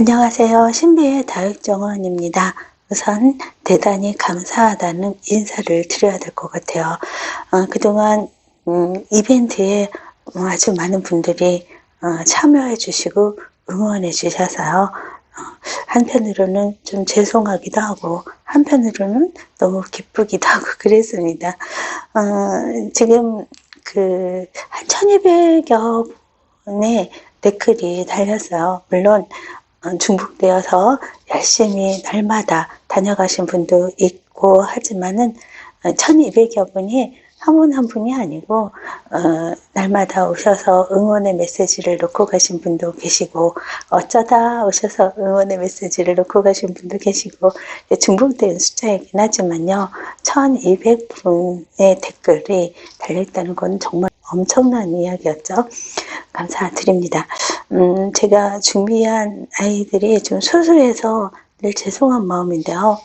안녕하세요. 신비의 다육정원입니다. 우선 대단히 감사하다는 인사를 드려야 될 것 같아요. 어, 그동안 음, 이벤트에 아주 많은 분들이 어, 참여해 주시고 응원해 주셔서요. 어, 한편으로는 좀 죄송하기도 하고 한편으로는 너무 기쁘기도 하고 그랬습니다. 어, 지금 그 한 1200여 분의 댓글이 달렸어요. 물론 어, 중복되어서 열심히 날마다 다녀가신 분도 있고 하지만은 1200여 분이 한분한 분이 아니고 어, 날마다 오셔서 응원의 메시지를 놓고 가신 분도 계시고 어쩌다 오셔서 응원의 메시지를 놓고 가신 분도 계시고 중복된 숫자이긴 하지만요 1200분의 댓글이 달려있다는 건 정말 엄청난 이야기였죠 감사드립니다 음, 제가 준비한 아이들이 좀 소소해서 늘 죄송한 마음인데요.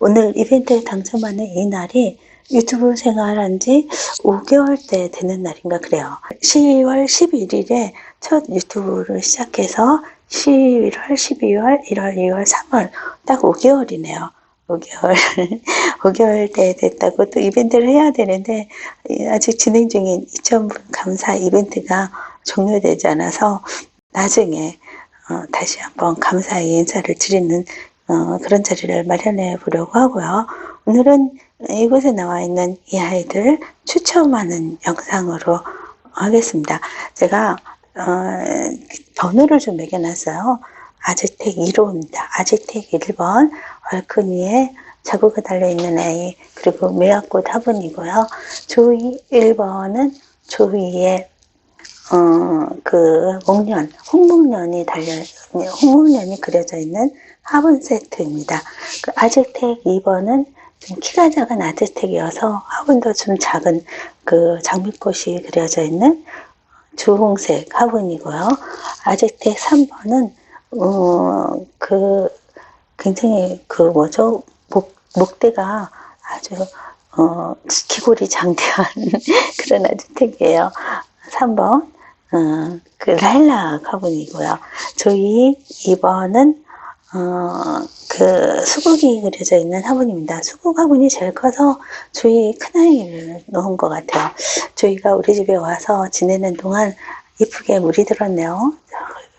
오늘 이벤트에 당첨하는 이 날이 유튜브 생활한 지 5개월 때 되는 날인가 그래요. 12월 11일에 첫 유튜브를 시작해서 11월, 12월, 1월, 2월, 3월 딱 5개월이네요. 5개월, 5개월 때 됐다고 또 이벤트를 해야 되는데 아직 진행 중인 2,000분 감사 이벤트가 종료되지 않아서 나중에 어, 다시 한번 감사의 인사를 드리는 어, 그런 자리를 마련해 보려고 하고요. 오늘은 이곳에 나와 있는 이 아이들 추첨하는 영상으로 하겠습니다. 제가 어, 번호를 좀 매겨놨어요. 아즈텍 1호입니다. 아즈텍 1번 얼큰이에 자구가 달려있는 아이 그리고 매화꽃 화분이고요. 조이 1번은 조이의 어, 그 목련, 홍목련이 달려, 홍목련이 그려져 있는 화분 세트입니다. 그 아즈텍 2번은 좀 키가 작은 아즈텍이어서 화분도 좀 작은 그 장미꽃이 그려져 있는 주홍색 화분이고요. 아즈텍 3번은, 어, 그, 굉장히 그 뭐죠? 목, 목대가 아주, 어, 기골이 장대한 그런 아즈텍이에요. 3번. 어, 그 라일락 화분이고요. 저희 2번은 어, 그 수국이 그려져 있는 화분입니다. 수국 화분이 제일 커서 저희 큰아이를 넣은 것 같아요. 저희가 우리 집에 와서 지내는 동안 이쁘게 물이 들었네요.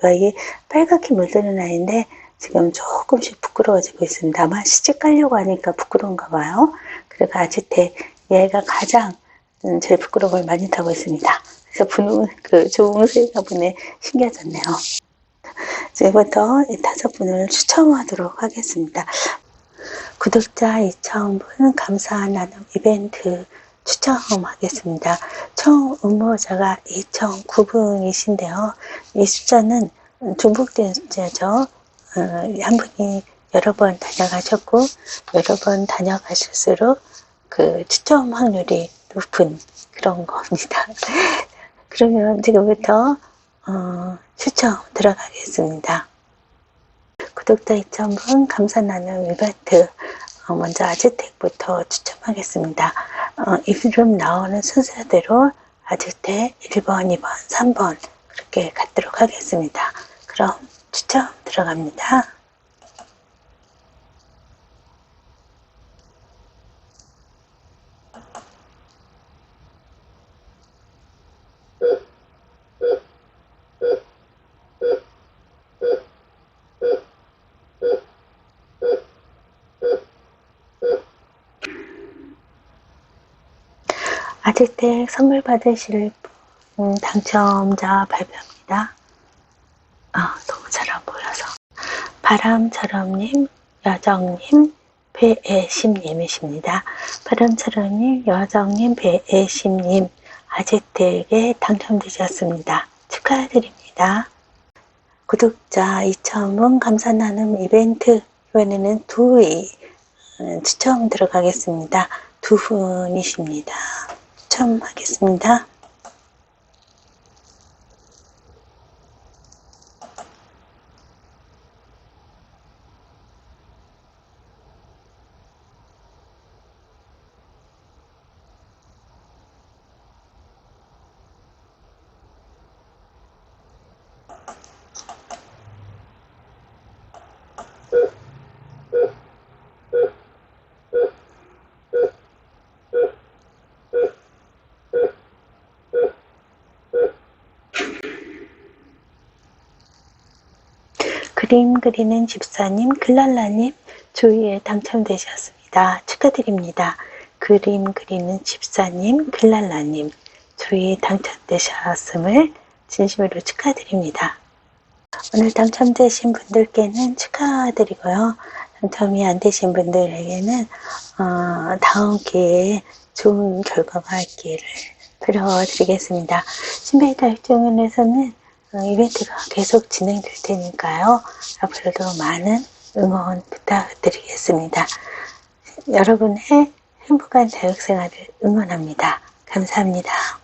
여기 빨갛게 물드는 아이인데 지금 조금씩 부끄러워지고 있습니다. 아마 시집 가려고 하니까 부끄러운가 봐요. 그리고 아지테 얘가 가장 음, 제일 부끄러움을 많이 타고 있습니다. 그래서 분홍, 그 주홍색 화분에 신겨졌네요. 지금부터 이 다섯 분을 추첨하도록 하겠습니다. 구독자 2,000분 감사 나눔 이벤트 추첨하겠습니다. 총 응모자가 2,009분이신데요. 이 숫자는 중복된 숫자죠. 어, 한 분이 여러 번 다녀가셨고 여러 번 다녀가실수록 그 추첨 확률이 높은 그런 겁니다. 그러면 지금부터 어, 추첨 들어가겠습니다. 구독자 2,000분 감사 나눔 이벤트 어, 먼저 아즈텍부터 추첨하겠습니다. 어, 이름 나오는 순서대로 아즈텍 1번, 2번, 3번 그렇게 갖도록 하겠습니다. 그럼 추첨 들어갑니다. 아직댁 선물 받으실 분 당첨자 발표합니다. 아, 너무 잘 안 보여서. 바람처럼님, 여정님, 배애심님이십니다. 바람처럼님, 여정님, 배애심님, 아직댁에 당첨되셨습니다. 축하드립니다. 구독자 2,000분 감사 나눔 이벤트 이번에는 두의 추첨 들어가겠습니다. 두 분이십니다. 추첨하겠습니다. 그림 그리는 집사님, 글랄라님 조이에 당첨되셨습니다. 축하드립니다. 그림 그리는 집사님, 글랄라님 조이에 당첨되셨음을 진심으로 축하드립니다. 오늘 당첨되신 분들께는 축하드리고요. 당첨이 안 되신 분들에게는 어, 다음 기회에 좋은 결과가 있기를 빌어드리겠습니다. 신베이 달정원에서는 어, 이벤트가 계속 진행될 테니까요. 앞으로도 많은 응원 부탁드리겠습니다. 여러분의 행복한 자육생활을 응원합니다. 감사합니다.